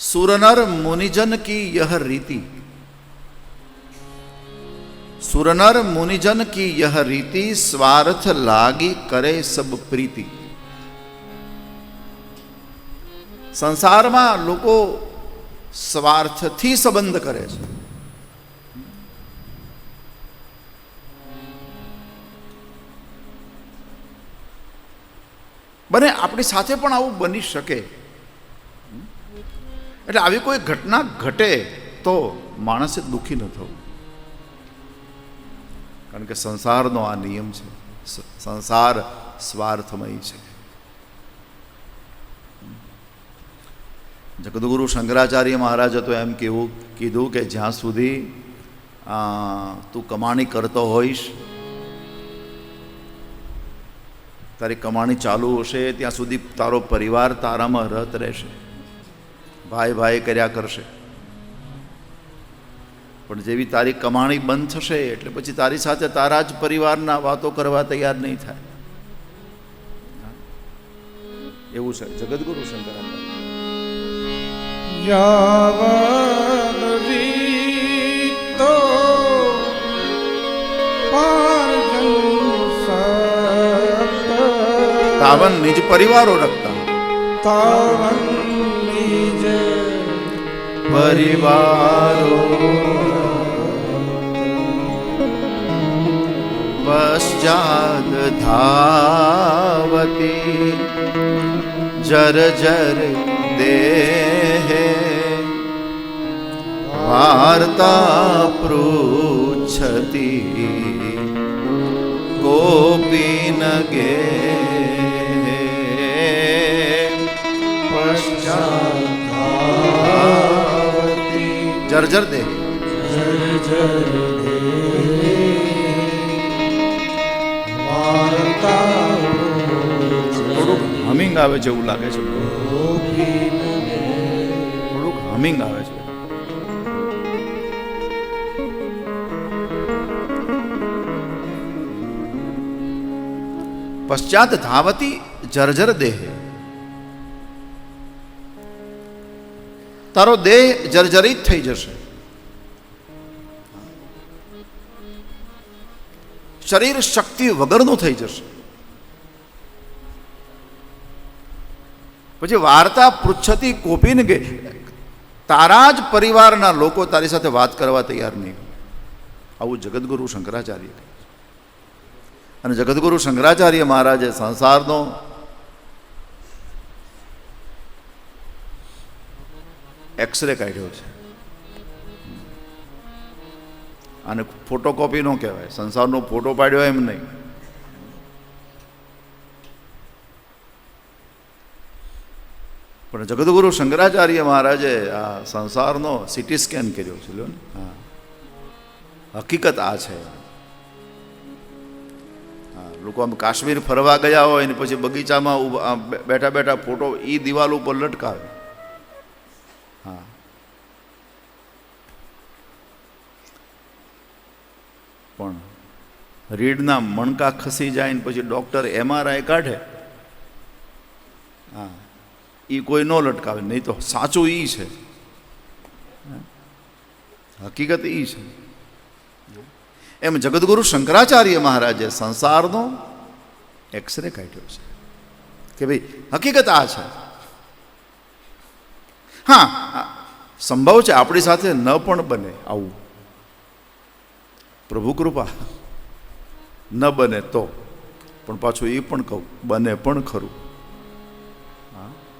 सुरनर मुनिजन की यह रीति सुरनर मुनिजन की यह रीति स्वार्थ लागी करे સબ પ્રીતિ સંસારમાં લોકો સ્વાર્થથી સંબંધ કરે છે બને આપણી સાથે પણ આવું બની શકે એટલે આવી કોઈ ઘટના ઘટે તો માણસે દુઃખી ન થવું. કારણ કે સંસારનો આ નિયમ છે. સંસાર સ્વાર્થમય છે. જગદગુરુ શંકરાચાર્ય મહારાજે તો એમ કેવું, કીધું કે જ્યાં સુધી તું કમાણી કરતો હોઈશ, તારી કમાણી ચાલુ હશે, ત્યાં સુધી તારો પરિવાર તારામાં રત રહેશે. ભાઈ ભાઈ કર્યા કરશે. પણ જેવી તારી કમાણી બંધ થશે એટલે પછી તારી સાથે તારા જ પરિવારના વાતો કરવા તૈયાર નહીં થાય. એવું છે. જગદગુરુ શંકરાચાર્ય તાવન નિજ પરિવારો રખતા. તાવન પરિવારો. પશ્ચાદ ધાવતી જર જર દેહે. વાર્તા પૃચ્છતી કોપી ન ગે પશ્ચાતાવતી જર્જર વાર્તા થોડુંક હમિંગ આવે છે એવું લાગે છે. થોડુંક હમિંગ આવે છે. પશ્ચાત ધાવતી જર્જર દેહ. તારો દેહ જર્જરિત થઈ જશે. શરીર શક્તિ વગરનું થઈ જશે. પછી વાર્તા પૃચ્છતી કોપીને કે તારા જ પરિવારના લોકો તારી સાથે વાત કરવા તૈયાર નહીં. આવું જગદગુરુ શંકરાચાર્ય અને જગદગુરુ શંકરાચાર્ય મહારાજે સંસારનો એક્સરે કાઢ્યો છે. આને ફોટોકોપી નો કહેવાય. સંસારનો ફોટો પાડ્યો એમ નહીં. પણ જગદગુરુ શંકરાચાર્ય મહારાજે આ સંસારનો સિટી સ્કેન કર્યો છે લો ને. હા. હકીકત આ છે. લોકો આમ કાશ્મીર ફરવા ગયા હોય ને પછી બગીચામાં બેઠા બેઠા ફોટો એ દિવાલ ઉપર લટકાવે. હા. પણ રીડના મણકા ખસી જાય ને પછી ડૉક્ટર એમઆરઆઈ કાઢે. હા. એ કોઈ ન લટકાવે, નહીં તો સાચું એ છે. હકીકત એ છે. એમ જગદગુરુ શંકરાચાર્ય મહારાજે સંસારનો એક્સરે કાઢ્યો છે. કે ભાઈ, હકીકત આ છે. હા, સંભવ છે આપણી સાથે ન પણ બને આવું. પ્રભુ કૃપા, ન બને તો. પણ પાછું એ પણ કહું, બને પણ ખરું.